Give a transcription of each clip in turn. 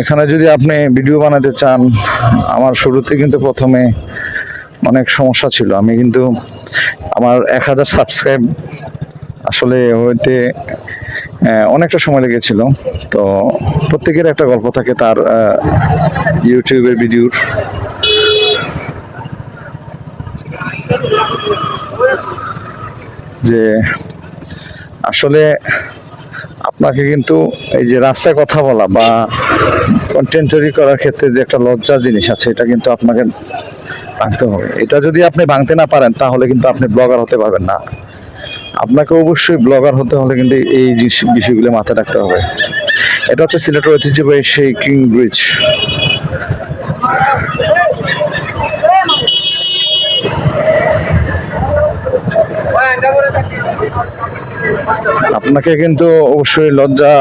এখানে যদি আপনি ভিডিও বানাতে চান, আমার শুরুতে কিন্তু প্রথমে অনেক সমস্যা ছিল। আমি কিন্তু আমার এক হাজার সাবস্ক্রাইব আসলে হইতে অনেকটা সময় লেগেছিল। তো প্রত্যেকের একটা গল্প থাকে তার ইউটিউবের ভিডিওর যে আসলে আপনাকে কিন্তু এই যে রাস্তায় কথা বলা বা কন্টেন্ট তৈরি করার ক্ষেত্রে যে একটা লজ্জার জিনিস আছে, এটা কিন্তু আপনাকে ভাঙতে হবে। এটা যদি আপনি ভাঙতে না পারেন, তাহলে কিন্তু আপনি ব্লগার হতে পারবেন না। আপনাকে অবশ্যই ব্লগার হতে হলে কিন্তু এই বিষয়গুলো মাথায় রাখতে হবে। এটা হচ্ছে সিলেটের ঐতিহ্যবাহী সেই কিং ব্রিজ আপনাকে কিন্তু অবশ্যই লজ্জা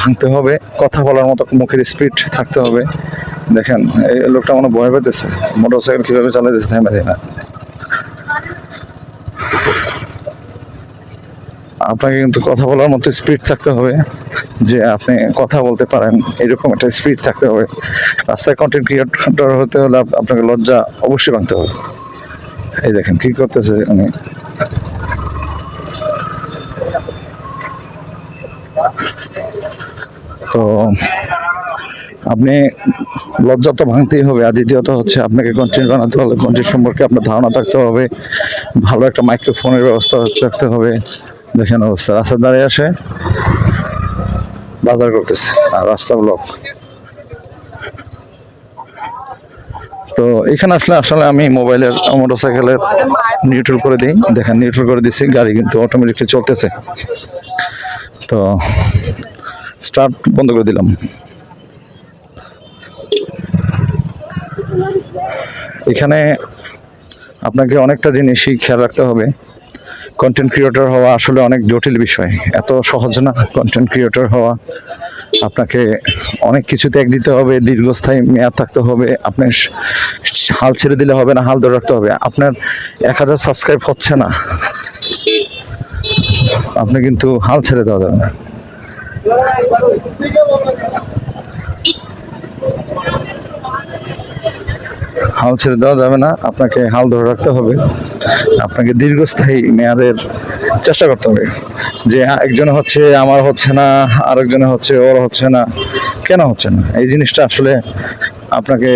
ভাঙতে হবে, কথা বলার মতো মুখের স্পিড থাকতে হবে। দেখেন, এই লোকটা মনে ভয় পেতেছে মোটর সাইকেল কীভাবে চালাইতেছে থেমে দেয় না আপনাকে কিন্তু কথা বলার মতো স্পিড থাকতে হবে, যে আপনি কথা বলতে পারেন, এরকম একটা স্পিড থাকতে হবে। রাস্তায় কন্টেন্ট ক্রিয়েটর হতে হলে আপনাকে লজ্জা অবশ্যই ভাঙতে হবে। এই দেখেন, কী করতেছে উনি? তো, আপনি লজ্জা তো ভাঙতেই হবে। আর দ্বিতীয়ত হচ্ছে, আপনাকে কন্টেন্ট বানাতে হলে কন্টেন্ট সম্পর্কে আপনার ধারণা থাকতে হবে। ভালো একটা মাইক্রোফোনের ব্যবস্থা রাখতে হবে। দেখেন অবস্থা। রাস্তার দাঁড়িয়ে আসে বাজার করতেছে, আর রাস্তা ব্লক তো এখানে আসলে আসলে আমি মোবাইলের, মোটরসাইকেলের নিউট্রাল করে দিই। দেখেন, নিউট্রাল করে দিচ্ছি গাড়ি কিন্তু অটোমেটিকলি চলতেছে। তো স্টার্ট বন্ধ করে দিলাম। এখানে আপনাকে অনেকটা জিনিসই খেয়াল রাখতে হবে। কন্টেন্ট ক্রিয়েটর হওয়া আসলে অনেক জটিল বিষয়। এত সহজ না কন্টেন্ট ক্রিয়েটর হওয়া। আপনাকে অনেক কিছু ত্যাগ দিতে হবে, দীর্ঘস্থায়ী মেয়াদ থাকতে হবে, আপনি স- হাল ছেড়ে দিলে হবে না, হাল ধরে রাখতে হবে। আপনার এক হাজার সাবস্ক্রাইব হচ্ছে না। আপনি কিন্তু হাল ছেড়ে দেওয়া যাবে না। হাল ছেড়ে দেওয়া যাবে না। আপনাকে হাল ধরে রাখতে হবে। আপনাকে দীর্ঘস্থায়ী মেয়াদের চেষ্টা করতে হবে। যে একজন হচ্ছে আমার হচ্ছে না, আরেকজনে হচ্ছে ওর হচ্ছে না, কেন হচ্ছে না? এই জিনিসটা আসলে আপনাকে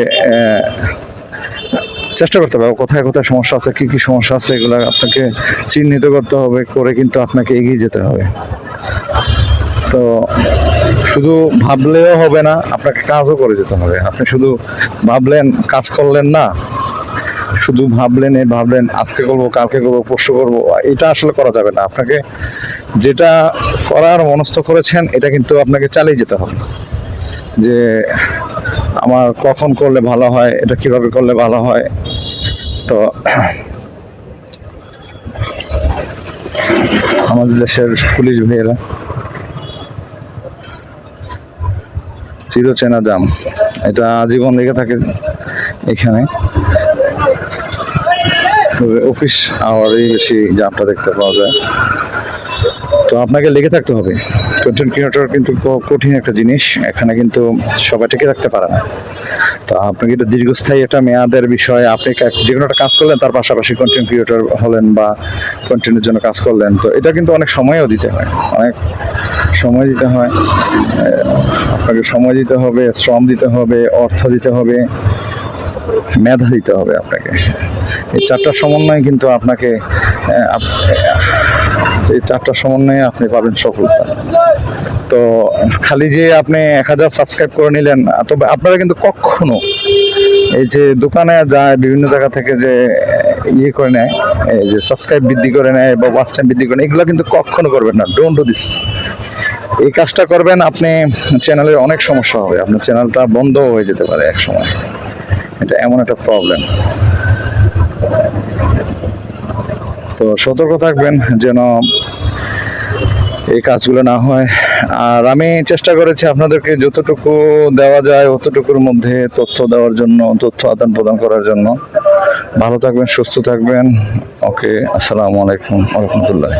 চেষ্টা করতে হবে। কোথায় কোথায় সমস্যা আছে, কি কি সমস্যা আছে, এগুলো আপনাকে চিহ্নিত করতে হবে, করে কিন্তু আপনাকে এগিয়ে যেতে হবে। তো শুধু ভাবলেও হবে না, আপনাকে কাজও করে যেতে হবে। আপনি শুধু ভাবলেন, কাজ করলেন না, শুধু ভাবলেন, এই ভাবলেন, আজকে করব, কালকে করব, পরশু করব, এটা আসলে করা যাবে না। আপনাকে যেটা করার মনস্থ করেছেন, এটা কিন্তু আপনাকে চালিয়ে যেতে হবে। যে আমার কখন করলে ভালো হয়, এটা কীভাবে করলে ভালো হয়, তো আমাদের দেশের পুলিশ ভাইয়েরা চির চেনা জাম। এটা আজীবন লেগে থাকে এখানে। অফিস আওয়ারেই বেশি জামটা দেখতে পাওয়া যায়। তো আপনাকে লেগে থাকতে হবে। কন্টেন্ট ক্রিয়েটর কিন্তু কঠিন একটা জিনিস। এখানে কিন্তু সবাই টিকে রাখতে পারে না। তো আপনি কিন্তু দীর্ঘস্থায়ী একটা মেয়াদের বিষয় আপনি যে কোনো একটা কাজ করলেন, তার পাশাপাশি কন্টেন্ট ক্রিয়েটর হলেন বা কন্টেন্টের জন্য কাজ করলেন। তো এটা কিন্তু অনেক সময়ও দিতে হয়। অনেক সময় দিতে হয়। আপনাকে সময় দিতে হবে, শ্রম দিতে হবে, অর্থ দিতে হবে, মেধা দিতে হবে আপনাকে। এই চারটা সমন্বয় কিন্তু আপনাকে এই চারটা সমন্বয়ে আপনি পাবেন সফলতা। তো খালি যে আপনি এক হাজার সাবস্ক্রাইব করে নিলেন, তবে আপনারা কিন্তু কখনো এই যে দোকানে যায়, বিভিন্ন জায়গা থেকে যে ইয়ে করে নেয় যে সাবস্ক্রাইব বৃদ্ধি করে নেয় বা ওয়াচ টাইম বৃদ্ধি করে নেয়, এগুলো কিন্তু কখনো করবেন না ডোন্ট ডু দিস এই কাজটা করবেন, আপনি চ্যানেলের অনেক সমস্যা হবে, আপনার চ্যানেলটা বন্ধ হয়ে যেতে পারে এক সময় এটা এমন একটা প্রবলেম তো সতর্ক থাকবেন যেন এই কাজগুলো না হয়। আর আমি চেষ্টা করেছি আপনাদেরকে যতটুকু দেওয়া যায়, অতটুকুর মধ্যে তথ্য দেওয়ার জন্য, তথ্য আদান প্রদান করার জন্য। ভালো থাকবেন, সুস্থ থাকবেন। ওকে, আসসালামু আলাইকুম রহমতুল্লাহ